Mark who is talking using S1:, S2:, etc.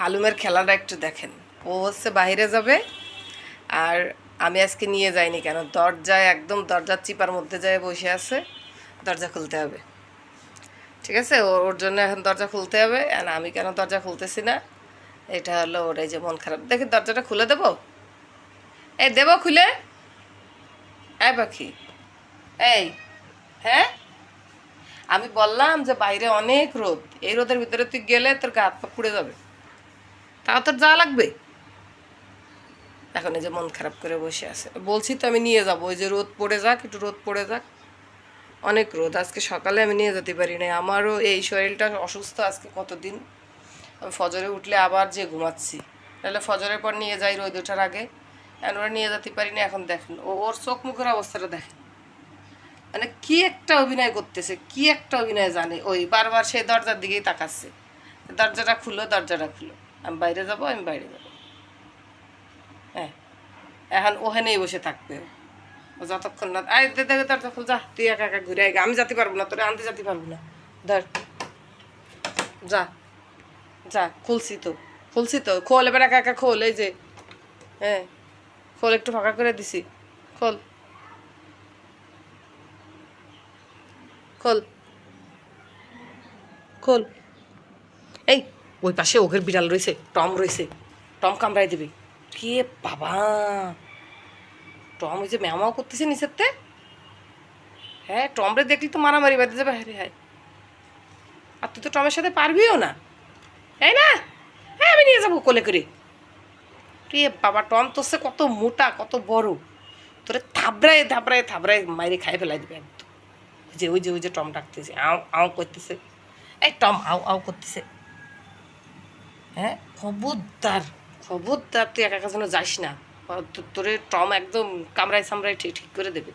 S1: হালুমের খেলাটা একটু দেখেন। ও হচ্ছে বাইরে যাবে আর আমি আজকে নিয়ে যাইনি কেন? দরজায় একদম দরজার চিপার মধ্যে যায় বসে আছে, দরজা খুলতে হবে। ঠিক আছে? ওর জন্য এখন দরজা খুলতে হবে আর আমি কেন দরজা খুলতেছি না? এটা হলো ওর এই যে মন খারাপ। দেখি দরজাটা খুলে দেবো? এই দেবো খুলে? এই পাখি। এই হ্যাঁ? আমি বললাম যে বাইরে অনেক রোদ। এই রোদের ভিতরে তুই গেলে তোর গা হাত পা পুড়ে যাবে। তাও তোর যা লাগবে? এখন এই যে মন খারাপ করে বসে আছে। বলছি তো আমি নিয়ে যাব, ওই যে রোদ পড়ে যাক, একটু রোদ পড়ে যাক। অনেক রোদ, আজকে সকালে আমি নিয়ে যেতে পারি না আমারও এই শরীরটা অসুস্থ আজকে কতদিন? আমি ফজরে উঠলে আবার যে ঘুমাচ্ছি। তাহলে ফজরের পর নিয়ে যাই রোদ ওঠার আগে। এখন ওরা নিয়ে যেতে পারি না, এখন দেখেন। ও, ওর চোখ মুখের অবস্থাটা দেখেন। মানে কি একটা অভিনয় করতেছে, কি একটা অভিনয় জানে। ওই বারবার সেই দরজার দিকেই তাকাচ্ছে। দরজাটা খুলো দরজাটা খুলো। আমি বাইরে যাব, আমি বাইরে যাব। হ্যাঁ। এখন ওখানেই বসে থাকবে ও। যতক্ষণ না আয়, দে দেখে দরজা খুল, যা। তুই একা একা ঘুরে আয় আমি যেতে পারব না, তোরে আনতে যেতে পারব না। ধর। যা। যা, খুলছি তো। খুলছি তো। খোল, এবার একা একা খোল, এই যে। হ্যাঁ। খোল, একটু ফাঁকা করে দিছি। খোল। খোল। খোল। এই, ওই পাশে ওঘের বিড়াল রয়েছে, টম রয়েছে। টম কামড়াই দিবি। কে বাবা! টম ওই যে ম্যামাও করতেছে নিচেরতে হ্যাঁ টমরে দেখলি তো মারামারি বাদে যাবে। হ্যাঁ হ্যাঁ। আর তুই তো টমের সাথে পারবিও না। তাই না হ্যাঁ আমি নিয়ে যাব কোলে করে। রে বাবা, টম তোর সে কত মোটা, কত বড়। তোরে থাবড়ায় থাবড়ায় থাবড়ায় মাইরে খাই ফেলাই দিবে একদম। যে ওই যে ওই যে টম ডাকতেছে, আও আও করতেছে। এই টম, আও আও করতেছে। হ্যাঁ? খবরদার। খবরদার, তুই একা যেন যাস না। তোরে টম একদম কামড়ায় সামড়ায় ঠিক ঠিক করে দেবে।